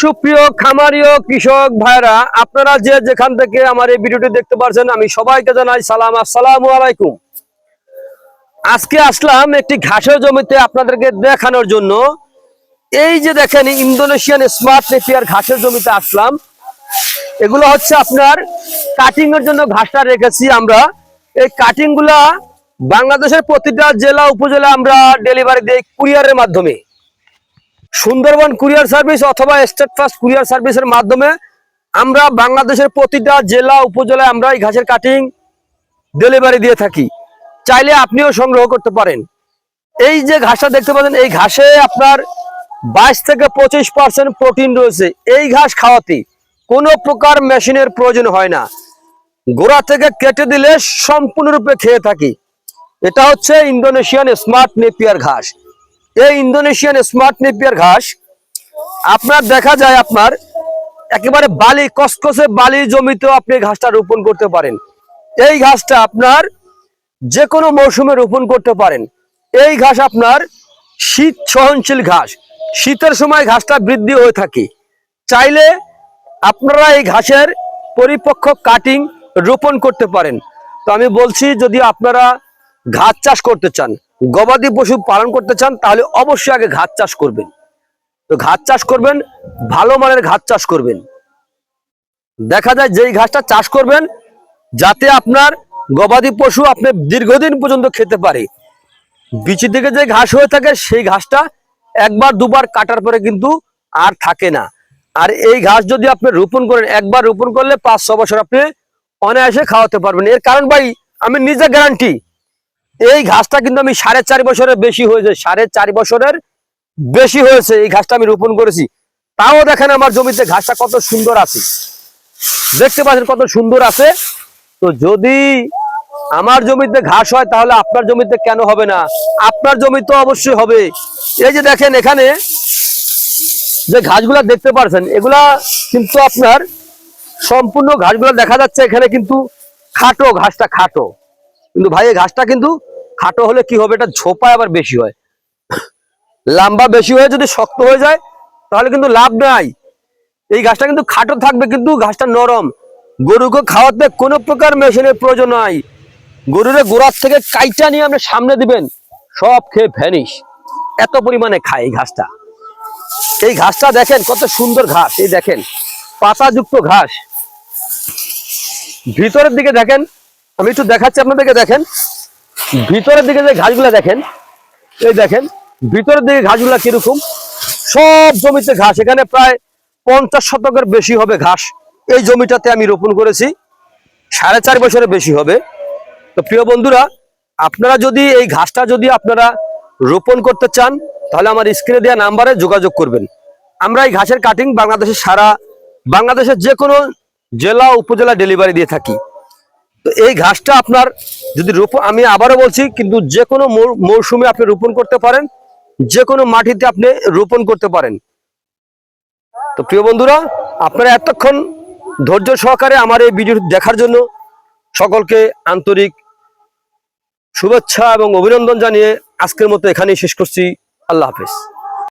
সুপ্রিয় খামারীয় কৃষক ভাইরা আপনারা যে যেখান থেকে আমার এই ভিডিওটি দেখতে পাচ্ছেন আমি সবাইকে জানাই সালাম। আসসালামু আলাইকুম। আজকে আসলাম একটি ঘাসের জমিতে আপনাদেরকে দেখানোর জন্য। এই যে দেখেন, ইন্দোনেশিয়ান স্মার্ট নেপিয়ার ঘাসের জমিতে আসলাম। এগুলো হচ্ছে আপনার কাটিং এর জন্য ঘাসটা রেখেছি আমরা। এই কাটিংগুলা বাংলাদেশের প্রতিটা জেলা, উপজেলা আমরা ডেলিভারি দিই কুরিয়ারের মাধ্যমে। সুন্দরবন কুরিয়ার সার্ভিস অথবা স্টেট ফার্স্ট কুরিয়ার সার্ভিসের মাধ্যমে আমরা বাংলাদেশের প্রতিটা জেলা উপজেলায় আমরা এই ঘাসের কাটিং ডেলিভারি দিয়ে থাকি। চাইলে আপনিও সংগ্রহ করতে পারেন। এই যে ঘাসটা দেখতে পাচ্ছেন, এই ঘাসে আপনার বাইশ থেকে পঁচিশ পার্সেন্ট প্রোটিন রয়েছে। এই ঘাস খাওয়াতে কোনো প্রকার মেশিনের প্রয়োজন হয় না। গোড়া থেকে কেটে দিলে সম্পূর্ণরূপে খেয়ে থাকি। এটা হচ্ছে ইন্দোনেশিয়ান স্মার্ট নেপিয়ার ঘাস। এই ইন্দোনেশিয়ান স্মার্ট নেপিয়ার ঘাস। আপনার দেখা যায় আপনার একেবারে বালি কসকসে বালি জমিতেও আপনি ঘাসটা রোপণ করতে পারেন। এই ঘাসটা আপনার যে কোনো মৌসুমে রোপণ করতে পারেন। এই ঘাস আপনার শীত সহনশীল ঘাস। শীতের সময় ঘাসটা বৃদ্ধি হয়ে থাকে। চাইলে আপনারা এই ঘাসের পরিপক্ক কাটিং রোপণ করতে পারেন। তো আমি বলছি, যদি আপনারা ঘাস চাষ করতে চান গবাদি পশু পালন করতে চান, তাহলে অবশ্যই আগে ঘাস চাষ করবেন। তো ঘাস চাষ করবেন, ভালো মানের ঘাস চাষ করবেন। দেখা যায় যেই ঘাসটা চাষ করবেন, যাতে আপনার গবাদি পশু আপনি দীর্ঘদিন পর্যন্ত খেতে পারে। বিচি থেকে যে ঘাস হয়ে থাকে, সেই ঘাসটা একবার, দুবার কাটার পরে কিন্তু আর থাকে না। আর এই ঘাস যদি আপনি রোপণ করেন, একবার রোপণ করলে পাঁচ ছ বছর আপনি অনায়াসে খাওয়াতে পারবেন। এর কারণ ভাই, আমি নিজে গ্যারান্টি এই ঘাসটা কিন্তু আমি সাড়ে চার বছরের বেশি হয়েছে, সাড়ে চার বছরের বেশি হয়েছে এই ঘাসটা আমি রোপণ করেছি। তাও দেখেন আমার জমিতে ঘাসটা কত সুন্দর আছে। দেখতে পাচ্ছেন কত সুন্দর আছে। তো যদি আমার জমিতে ঘাস হয় তাহলে আপনার জমিতে কেন হবে না? আপনার জমিতে অবশ্যই হবে। এই যে দেখেন এখানে যে ঘাসগুলা দেখতে পারছেন, এগুলা কিন্তু আপনার সম্পূর্ণ ঘাসগুলো দেখা যাচ্ছে এখানে কিন্তু খাটো, ঘাসটা খাটো। কিন্তু ভাই, এই ঘাসটা কিন্তু খাটো হলে কি হবে? এটা ঝোপা আবার বেশি হয়। লম্বা বেশি হয়ে যদি শক্ত হয়ে যায়, তাহলে কিন্তু লাভ নাই। এই ঘাসটা কিন্তু খাটো থাকবে, কিন্তু ঘাসটা নরম। গরুকে খাওয়াতে কোনো প্রকার মেশিনের প্রয়োজন নাই। গরুরে গোড়ার থেকে কাইটা নিয়ে আপনি সামনে দিবেন, সব খেয়ে ভ্যানিশ। এত পরিমাণে খায় এই ঘাসটা। এই ঘাসটা দেখেন, কত সুন্দর ঘাস। এই দেখেন, পাতাযুক্ত ঘাস। ভিতরের দিকে দেখেন, আমি একটু দেখাচ্ছি আপনাদেরকে, দেখেন। ভিতরের দিকে যে ঘাসগুলা দেখেন, এই দেখেন, ভিতরের দিকে ঘাসগুলা কীরকম? সব জমিতে ঘাস, এখানে প্রায় পঞ্চাশ শতকের বেশি হবে ঘাস। এই জমিটাতে আমি রোপণ করেছি, সাড়ে চার বছরের বেশি হবে। তো প্রিয় বন্ধুরা, আপনারা যদি এই ঘাসটা যদি আপনারা রোপণ করতে চান, তাহলে আমার স্ক্রিনে দেওয়া নাম্বারে যোগাযোগ করবেন। আমরা এই ঘাসের কাটিং বাংলাদেশের সারা, বাংলাদেশের যে কোনো জেলা, উপজেলা ডেলিভারি দিয়ে থাকি। তো এই ঘাসটা আপনার যদি রোপণ আমি আবারও বলছি, কিন্তু যে কোনো মৌসুমে আপনি রোপণ করতে পারেন যে কোনো মাটিতে আপনি রোপণ করতে পারেন। তো প্রিয় বন্ধুরা, আপনারা এতক্ষণ ধৈর্য সহকারে আমার এই ভিডিও দেখার জন্য সকলকে আন্তরিক শুভেচ্ছা এবং অভিনন্দন জানিয়ে আজকের মতো এখানেই শেষ করছি। আল্লাহ হাফেজ।